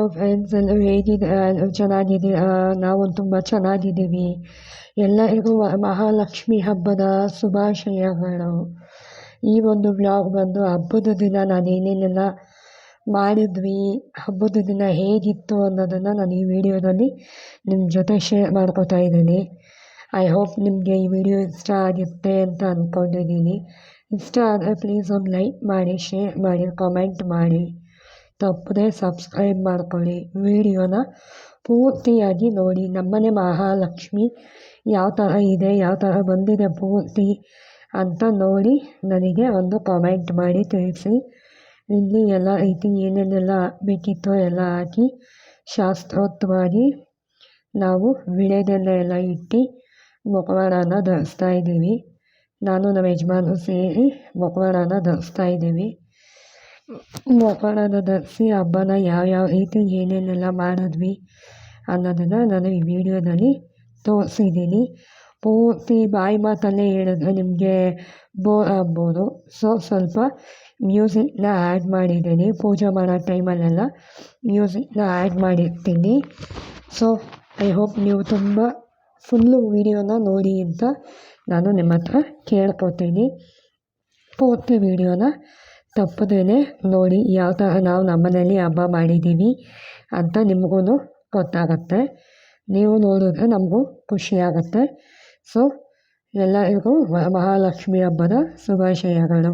Hello friends ಎಲ್ಲ ಹೇಗಿದೆ ಎಲ್ಲರೂ ಚೆನ್ನಾಗಿದ್ದೀರಾ. ನಾವು ತುಂಬ ಚೆನ್ನಾಗಿದ್ದೀವಿ. ಎಲ್ಲರಿಗೂ ಮಹಾಲಕ್ಷ್ಮಿ ಹಬ್ಬದ ಶುಭಾಶಯಗಳು. ಈ ಒಂದು ವ್ಲಾಗ್ ಬಂದು ಹಬ್ಬದ ದಿನ ನಾನು ಏನೇನೆಲ್ಲ ಮಾಡಿದ್ವಿ, ಹಬ್ಬದ ದಿನ ಹೇಗಿತ್ತು ಅನ್ನೋದನ್ನು ನಾನು ಈ ವಿಡಿಯೋದಲ್ಲಿ ನಿಮ್ಮ ಜೊತೆ ಶೇರ್ ಮಾಡ್ಕೋತಾ ಇದ್ದೀನಿ. ಐ ಹೋಪ್ ನಿಮಗೆ ಈ ವಿಡಿಯೋ ಇಷ್ಟ ಆಗುತ್ತೆ ಅಂತ ಅಂದ್ಕೊಂಡಿದ್ದೀನಿ ಇಷ್ಟ ಆದರೆ ಪ್ಲೀಸ್ ಒಂದು ಲೈಕ್ ಮಾಡಿ ಶೇರ್ ಮಾಡಿ ಕಮೆಂಟ್ ಮಾಡಿ. ತಪ್ಪದೆ ಸಬ್ಸ್ಕ್ರೈಬ್ ಮಾಡ್ಕೊಳ್ಳಿ. ವಿಡಿಯೋನ ಪೂರ್ತಿಯಾಗಿ ನೋಡಿ. ನಮ್ಮನೆ ಮಹಾಲಕ್ಷ್ಮಿ ಯಾವ ಥರ ಇದೆ, ಯಾವ ಥರ ಬಂದಿದೆ ಪೂರ್ತಿ ಅಂತ ನೋಡಿ. ನನಗೆ ಒಂದು ಕಮೆಂಟ್ ಮಾಡಿ ತಿಳಿಸಿ. ಇಲ್ಲಿ ಎಲ್ಲ ರೀತಿ ಏನೇನೆಲ್ಲ ಬೇಕಿತ್ತೋ ಎಲ್ಲ ಹಾಕಿ ಶಾಸ್ತ್ರೋಕ್ತವಾಗಿ ನಾವು ವಿಳೆದೆಲ್ಲ ಎಲ್ಲ ಇಟ್ಟು ಮೊಕವಾಡನ ಧರಿಸ್ತಾ ಇದ್ದೀವಿ. ನಾನು ನಮ್ಮ ಯಜಮಾನು ಸೇರಿ ಮೊಕವಾಡನ ಧರಿಸ್ತಾ ಇದ್ದೀವಿ. ಮುಖವಾಡನ ಧರಿಸಿ ಹಬ್ಬನ ಯಾವ್ಯಾವ ರೀತಿ ಏನೇನೆಲ್ಲ ಮಾಡಿದ್ವಿ ಅನ್ನೋದನ್ನು ನಾನು ಈ ವಿಡಿಯೋದಲ್ಲಿ ತೋರಿಸಿದ್ದೀನಿ. ಪೂರ್ತಿ ಬಾಯಿ ಮಾತಲ್ಲೇ ಹೇಳಿದ್ರೆ ನಿಮಗೆ ಬೋರ್ ಆಗ್ಬೋದು. ಸೊ ಸ್ವಲ್ಪ ಮ್ಯೂಸಿಕ್ನ ಆ್ಯಡ್ ಮಾಡಿದ್ದೀನಿ. ಪೂಜೆ ಮಾಡೋ ಟೈಮಲ್ಲೆಲ್ಲ ಮ್ಯೂಸಿಕ್ನ ಆ್ಯಡ್ ಮಾಡಿರ್ತೀನಿ. ಸೊ ಐ ಹೋಪ್ ನೀವು ತುಂಬ ಫುಲ್ಲು ವೀಡಿಯೋನ ನೋಡಿ ಅಂತ ನಾನು ನಿಮ್ಮ ಹತ್ರ ಕೇಳ್ಕೊತೀನಿ. ಪೂರ್ತಿ ವೀಡಿಯೋನ ತಪ್ಪದೇ ನೋಡಿ ಯಾವ ಥರ ನಾವು ನಮ್ಮನೇಲಿ ಹಬ್ಬ ಮಾಡಿದ್ದೀವಿ ಅಂತ ನಿಮಗೂ ಗೊತ್ತಾಗುತ್ತೆ. ನೀವು ನೋಡಿದ್ರೆ ನಮಗೂ ಖುಷಿಯಾಗತ್ತೆ. ಸೊ, ಎಲ್ಲರಿಗೂ ಮಹಾಲಕ್ಷ್ಮಿ ಹಬ್ಬದ ಶುಭಾಶಯಗಳು.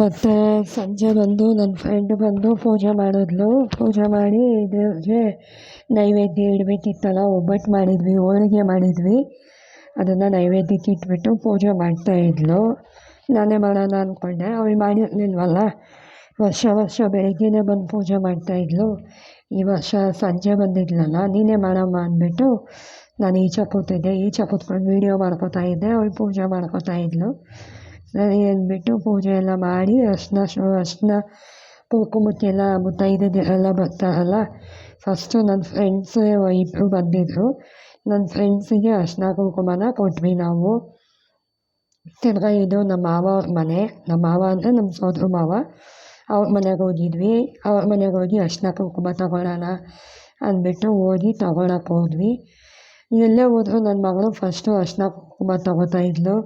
ಮತ್ತು ಸಂಜೆ ಬಂದು ನನ್ನ ಫ್ರೆಂಡ್ ಬಂದು ಪೂಜೆ ಮಾಡಿದ್ಲು. ಪೂಜೆ ಮಾಡಿ ದೇವ್ರಿಗೆ ನೈವೇದ್ಯ ಇಡಬೇಕಿತ್ತಲ್ಲ, ಒಬ್ಬಟ್ಟು ಮಾಡಿದ್ವಿ, ಹೋಳಿಗೆ ಮಾಡಿದ್ವಿ. ಅದನ್ನು ನೈವೇದ್ಯಕ್ಕೆ ಇಟ್ಬಿಟ್ಟು ಪೂಜೆ ಮಾಡ್ತಾಯಿದ್ಲು ನಾನೇ ಮಾಡೋಣ ಅಂದ್ಕೊಂಡೆ ಅವಳು ಮಾಡಿರ್ಲಿಲ್ವಲ್ಲ? ವರ್ಷ ವರ್ಷ ಬೆಳಗ್ಗೆನೇ ಬಂದು ಪೂಜೆ ಮಾಡ್ತಾಯಿದ್ಲು ಈ ವರ್ಷ ಸಂಜೆ ಬಂದಿದ್ಲಲ್ಲ, ನೀನೇ ಮಾಡಮ್ಮ ಅಂದ್ಬಿಟ್ಟು ನಾನು ಈಚೆ ಕೂತಿದ್ದೆ. ಈಚೆ ಕೂತ್ಕೊಂಡು ವೀಡಿಯೋ ಮಾಡ್ಕೋತಾ ಇದ್ದೆ. ಅವಳು ಪೂಜೆ ಮಾಡ್ಕೋತಾ ಇದ್ಲು. ಸರಿ ಅಂದ್ಬಿಟ್ಟು ಪೂಜೆ ಎಲ್ಲ ಮಾಡಿ, ಅರ್ಶಿನ ಶು ಅರ್ಶಿನ ಕುಂಕುಮಕ್ಕೆಲ್ಲ ಮುತ್ತೈದೆಯರೆಲ್ಲ ಬರ್ತಾರಲ್ಲ ಫಸ್ಟು ನನ್ನ ಫ್ರೆಂಡ್ಸ್ ಇಬ್ಬರು ಬಂದಿದ್ದರು ನನ್ನ ಫ್ರೆಂಡ್ಸಿಗೆ ಅರ್ಶಿನ, ಕುಂಕುಮನ ಕೊಟ್ವಿ ನಾವು. ತಿರ್ಗಾ ಇದು ನಮ್ಮ ಮಾವ ಅವ್ರ ಮನೆ. ನಮ್ಮ ಮಾವ ಅಂದರೆ ನಮ್ಮ ಸೋದ್ರ ಮಾವ. ಅವ್ರ ಮನೆಗೆ ಹೋಗಿದ್ವಿ. ಅವ್ರ ಮನೆಗೆ ಹೋಗಿ ಅರ್ಶಿನ, ಕುಂಕುಮ ತಗೊಳ್ಳೋಣ ಅಂದ್ಬಿಟ್ಟು ಹೋಗಿ ತಗೊಳಕ್ಕೆ ಹೋದ್ವಿ. ಎಲ್ಲೇ ಹೋದ್ರು ನನ್ನ ಮಗಳು ಫಸ್ಟು ಅರ್ಶಿನ, ಕುಂಕುಮ ತಗೋತಾ ಇದ್ಲು.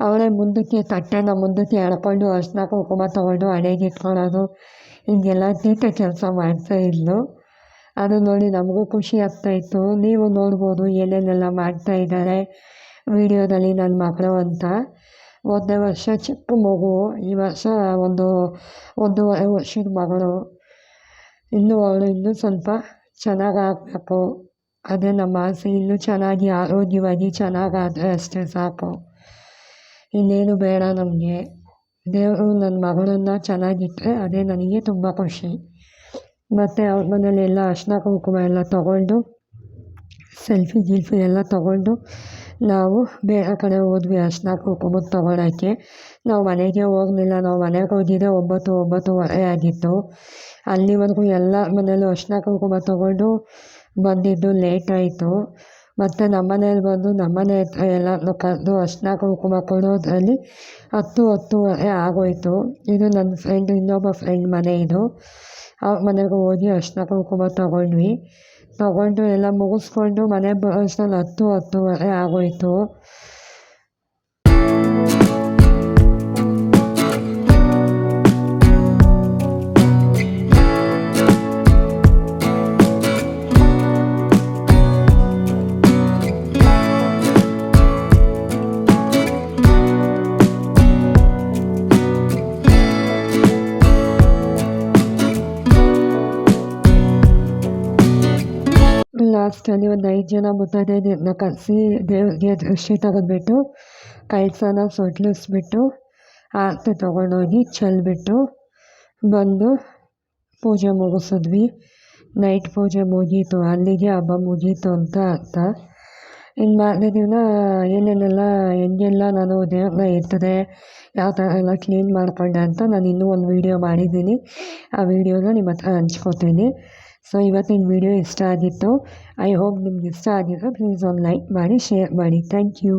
ಅವಳೇ ಮುಂದಕ್ಕೆ ತಟ್ಟೆನ ಮುಂದಕ್ಕೆ ಎಳ್ಕೊಂಡು ಅರ್ಶಿನ ಕುಂಕುಮ ತೊಗೊಂಡು ಹಣೆಗೆ ಇಟ್ಕೊಳ್ಳೋದು ಹೀಗೆಲ್ಲ ತೀಟ ಕೆಲಸ ಮಾಡ್ತಾ ಇದ್ಲು. ಅದು ನೋಡಿ ನಮಗೂ ಖುಷಿ ಆಗ್ತಾಯಿತ್ತು ನೀವು ನೋಡ್ಬೋದು ಏನೇನೆಲ್ಲ ಮಾಡ್ತಾ ಇದ್ದಾರೆ ವಿಡಿಯೋದಲ್ಲಿ ನನ್ನ ಮಕ್ಕಳು ಅಂತ. ಒಂದೇ ವರ್ಷ ಚಿಕ್ಕ ಮಗು, ಈ ವರ್ಷ ಒಂದು ಒಂದೂವರೆ ವರ್ಷದ ಮಗಳು. ಇನ್ನೂ ಅವಳು ಇನ್ನೂ ಸ್ವಲ್ಪ ಚೆನ್ನಾಗಿ ಆಗಬೇಕು ಅದೇ ನಮ್ಮ ಆಸೆ. ಇನ್ನೂ ಚೆನ್ನಾಗಿ ಆರೋಗ್ಯವಾಗಿ ಚೆನ್ನಾಗಾದರೆ ಅಷ್ಟೇ ಸಾಕು. ಇನ್ನೇನು ಬೇಡ ನಮಗೆ. ದೇವರು ನನ್ನ ಮಗಳನ್ನು ಚೆನ್ನಾಗಿಟ್ಟರೆ ಅದೇ ನನಗೆ ತುಂಬ ಖುಷಿ. ಮತ್ತು ಅವ್ರ ಮನೇಲಿ ಎಲ್ಲ ಅರಿಶಿನ ಕುಂಕುಮ ಎಲ್ಲ ತಗೊಂಡು ಸೆಲ್ಫಿ ಗಿಲ್ಫಿ ಎಲ್ಲ ತಗೊಂಡು ನಾವು ಬೇರೆ ಕಡೆ ಹೋದ್ವಿ ಅರಿಶಿನ ಕುಂಕುಮ ತೊಗೊಳಕ್ಕೆ. ನಾವು ಮನೆಗೆ ಹೋಗಲಿಲ್ಲ, ನಾವು ಮನೆಗೆ ಹೋಗಿದ್ದೆ ಒಂಬತ್ತು, ಒಂಬತ್ತುವರೆ ಆಗಿತ್ತು. ಅಲ್ಲಿವರೆಗೂ ಎಲ್ಲ ಮನೇಲೂ ಅರಿಶಿನ ಕುಂಕುಮ ತಗೊಂಡು ಬಂದಿದ್ದು ಲೇಟ್ ಆಯಿತು. ಮತ್ತು ನಮ್ಮ ಮನೇಲಿ ಬಂದು ನಮ್ಮ ಮನೆ ಹತ್ರ ಎಲ್ಲರನ್ನೂ ಕರೆದು ಅರಿಶಿನ ಕುಂಕುಮ ಕೊಡೋದರಲ್ಲಿ ಹತ್ತು ಹತ್ತುವರೆ ಆಗೋಯಿತು. ಇದು ನನ್ನ ಫ್ರೆಂಡ್ ಇನ್ನೊಬ್ಬ ಫ್ರೆಂಡ್ ಮನೆ ಇದು. ಅವ್ರ ಮನೆಗೆ ಹೋಗಿ ಅರಿಶಿನ ಕುಂಕುಮ ತಗೊಂಡ್ವಿ. ತಗೊಂಡು ಎಲ್ಲ ಮುಗಿಸ್ಕೊಂಡು ಮನೆ ಬರೋಷ್ಟ್ರಲ್ಲಿ ಹತ್ತು ಹತ್ತುವರೆ ಆಗೋಯಿತು. ಲಾಸ್ಟಲ್ಲಿ ಒಂದು ಐದು ಜನ ಮುತ್ತೈದೆಯರನ್ನ ಕರೆಸಿ ದೇವ್ರಿಗೆ ದೃಷ್ಟಿ ತೆಗೆದ್ಬಿಟ್ಟು ಕೈಸನ ಸೊಟ್ಲಿಸ್ಬಿಟ್ಟು, ಆರತಿ ತೊಗೊಂಡೋಗಿ ಚೆಲ್ಬಿಟ್ಟು ಬಂದು ಪೂಜೆ ಮುಗಿಸಿದ್ವಿ. ನೈಟ್ ಪೂಜೆ ಮುಗೀತು. ಅಲ್ಲಿಗೆ ಹಬ್ಬ ಮುಗೀತು ಅಂತ ಅರ್ಥ. ಇನ್ನು ಮಾರನೇ ದಿನ ಏನೇನೆಲ್ಲ, ಹೆಂಗೆಲ್ಲ ನಾನು ದೇವ್ರನ್ನ ಇರ್ತದೆ ಯಾವ ಥರ ಎಲ್ಲ ಕ್ಲೀನ್ ಮಾಡಿಕೊಂಡೆ ಅಂತ ನಾನು ಇನ್ನೂ ಒಂದು ವೀಡಿಯೋ ಮಾಡಿದ್ದೀನಿ. ಆ ವೀಡಿಯೋನ ನಿಮ್ಮ ಹತ್ರ ಹಂಚ್ಕೋತೀನಿ. ಸೊ, ಇವತ್ತಿನ ವಿಡಿಯೋ ಇಷ್ಟ ಆಗಿತ್ತು. ಐ ಹೋಪ್ ನಿಮ್ಗೆ ಇಷ್ಟ ಆಗಿದ್ರೆ ಪ್ಲೀಸ್ ಒಂದು ಲೈಕ್ ಮಾಡಿ ಶೇರ್ ಮಾಡಿ. Thank you